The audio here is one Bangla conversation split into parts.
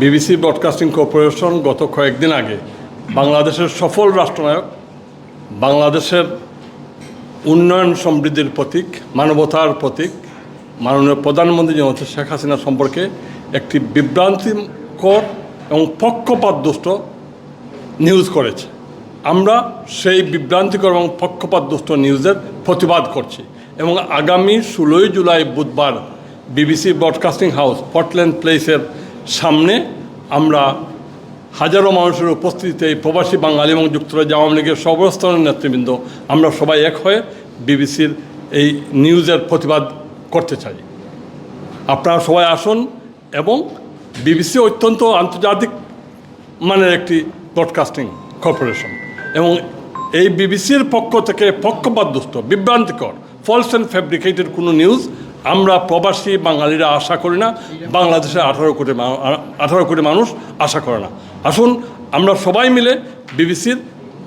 বিবিসি ব্রডকাস্টিং কর্পোরেশন গত কয়েকদিন আগে বাংলাদেশের সফল রাষ্ট্রনায়ক, বাংলাদেশের উন্নয়ন সমৃদ্ধির প্রতীক, মানবতার প্রতীক, মাননীয় প্রধানমন্ত্রী জনতা শেখ হাসিনা সম্পর্কে একটি বিভ্রান্তিকর এবং পক্ষপাতদুষ্ট নিউজ করেছে। আমরা সেই বিভ্রান্তিকর এবং পক্ষপাতদুষ্ট নিউজের প্রতিবাদ করছি এবং আগামী ষোলোই জুলাই বুধবার বিবিসি ব্রডকাস্টিং হাউস পটল্যান্ড প্লেসের সামনে আমরা হাজারো মানুষের উপস্থিতিতে প্রবাসী বাঙালি এবং যুক্তরাজ্য আওয়ামী লীগের সর্বস্তরের নেতৃবৃন্দ, আমরা সবাই এক হয়ে বিবিসির এই নিউজের প্রতিবাদ করতে চাই। আপনারা সবাই আসুন এবং বিবিসি অত্যন্ত আন্তর্জাতিক মানের একটি ব্রডকাস্টিং কর্পোরেশন এবং এই বিবিসির পক্ষ থেকে পক্ষপাতদুষ্ট, বিভ্রান্তিকর ফলস অ্যান্ড ফ্যাব্রিকেটেড কোনো নিউজ আমরা প্রবাসী বাঙালিরা আশা করি না, বাংলাদেশের আঠারো কোটি আঠারো কোটি মানুষ আশা করে না। আসুন, আমরা সবাই মিলে বিবিসির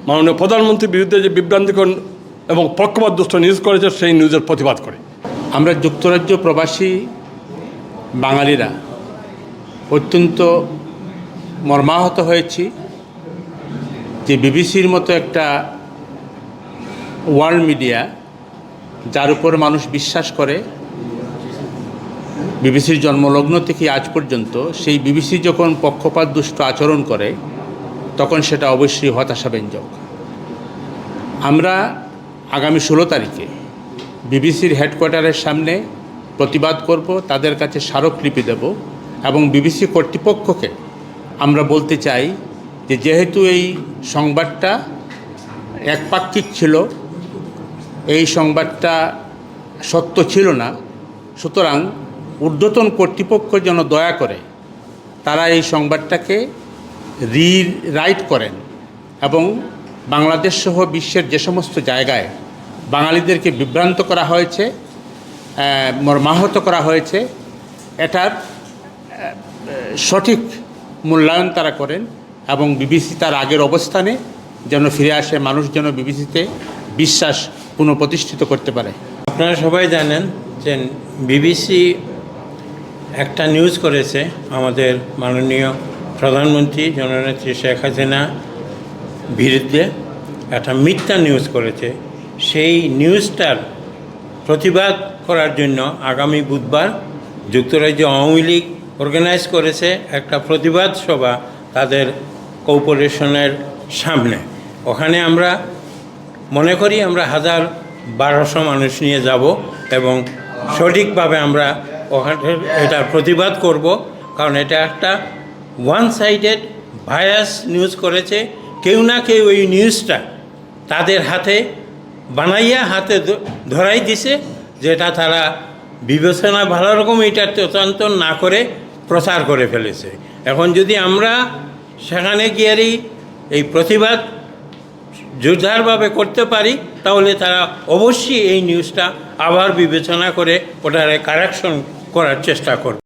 মাননীয় প্রধানমন্ত্রীর বিরুদ্ধে যে বিভ্রান্তিকর এবং পক্ষপাতদুষ্ট নিউজ করেছে, সেই নিউজের প্রতিবাদ করি। আমরা যুক্তরাজ্য প্রবাসী বাঙালিরা অত্যন্ত মর্মাহত হয়েছি যে বিবিসির মতো একটা ওয়ার্ল্ড মিডিয়া, যার উপর মানুষ বিশ্বাস করে বিবিসির জন্মলগ্ন থেকে আজ পর্যন্ত সেই বিবিসি যখন পক্ষপাত দুষ্ট আচরণ করে, তখন সেটা অবশ্যই হতাশাব্যঞ্জক। আমরা আগামী ষোলো তারিখে বিবিসির হেডকোয়ার্টারের সামনে প্রতিবাদ করব, তাদের কাছে স্মারকলিপি দেব এবং বিবিসি কর্তৃপক্ষকে আমরা বলতে চাই যে যেহেতু এই সংবাদটা একপাক্ষিক ছিল, এই সংবাদটা সত্য ছিল না, সুতরাং ঊর্ধ্বতন কর্তৃপক্ষ যেন দয়া করে তারা এই সংবাদটাকে রি রাইট করেন এবং বাংলাদেশ সহ বিশ্বের যে সমস্ত জায়গায় বাঙালিদেরকে বিভ্রান্ত করা হয়েছে মর্মাহত করা হয়েছে, এটার সঠিক মূল্যায়ন তারা করেন এবং বিবিসি তার আগের অবস্থানে যেন ফিরে আসে, মানুষ যেন বিবিসিতে বিশ্বাস পুনঃপ্রতিষ্ঠিত করতে পারে। আপনারা সবাই জানেন যে বিবিসি একটা নিউজ করেছে আমাদের মাননীয় প্রধানমন্ত্রী জননেত্রী শেখ হাসিনা বিরুদ্ধে একটা মিথ্যা নিউজ করেছে। সেই নিউজটার প্রতিবাদ করার জন্য আগামী বুধবার যুক্তরাজ্য আওয়ামী লীগ অর্গানাইজ করেছে একটা প্রতিবাদ সভা তাদের কর্পোরেশনের সামনে। ওখানে আমরা মনে করি আমরা হাজার বারোশো মানুষ নিয়ে যাব এবং সঠিকভাবে আমরা ওখানে এটার প্রতিবাদ করব, কারণ এটা একটা ওয়ান সাইডেড ভায়াস নিউজ করেছে। কেউ না কেউ এই নিউজটা তাদের হাতে, বানাইয়া হাতে ধরাই দিছে, যেটা তারা বিবেচনা ভালো রকম এটা তদন্ত না করে প্রচার করে ফেলেছে। এখন যদি আমরা সেখানে গিয়ারই এই প্রতিবাদ জোরদারভাবে করতে পারি, তাহলে তারা অবশ্যই এই নিউজটা আবার বিবেচনা করে ওটারে কারেকশন করার চেষ্টা করবে।